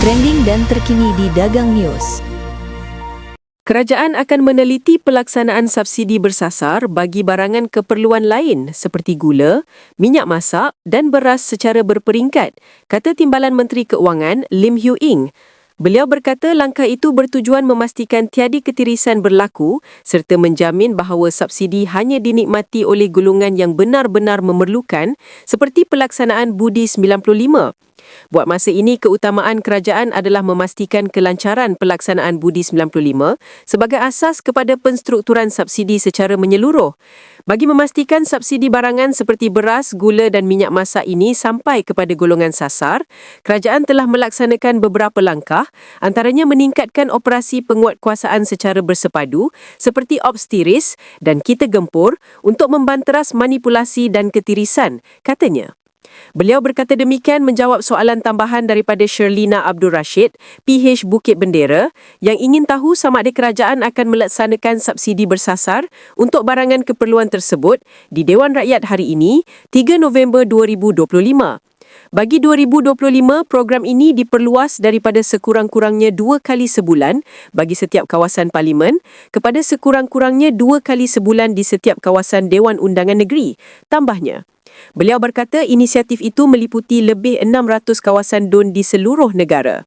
trending dan terkini di Dagang News. Kerajaan akan meneliti pelaksanaan subsidi bersasar bagi barangan keperluan lain seperti gula, minyak masak dan beras secara berperingkat, kata Timbalan Menteri Keuangan Lim Hugh Ing. Beliau berkata langkah itu bertujuan memastikan tiada ketirisan berlaku serta menjamin bahawa subsidi hanya dinikmati oleh golongan yang benar-benar memerlukan seperti pelaksanaan Budi 95. Buat masa ini, keutamaan kerajaan adalah memastikan kelancaran pelaksanaan Budi 95 sebagai asas kepada penstrukturan subsidi secara menyeluruh. Bagi memastikan subsidi barangan seperti beras, gula dan minyak masak ini sampai kepada golongan sasar, kerajaan telah melaksanakan beberapa langkah antaranya meningkatkan operasi penguatkuasaan secara bersepadu seperti obstiris dan kita gempur untuk membanteras manipulasi dan ketirisan, katanya. Beliau berkata demikian menjawab soalan tambahan daripada Sherlina Abdul Rashid, PH Bukit Bendera, yang ingin tahu sama ada kerajaan akan melaksanakan subsidi bersasar untuk barangan keperluan tersebut di Dewan Rakyat hari ini, 3 November 2025. Bagi 2025, program ini diperluas daripada sekurang-kurangnya dua kali sebulan bagi setiap kawasan parlimen kepada sekurang-kurangnya dua kali sebulan di setiap kawasan Dewan Undangan Negeri. Tambahnya, beliau berkata inisiatif itu meliputi lebih 600 kawasan DUN di seluruh negara.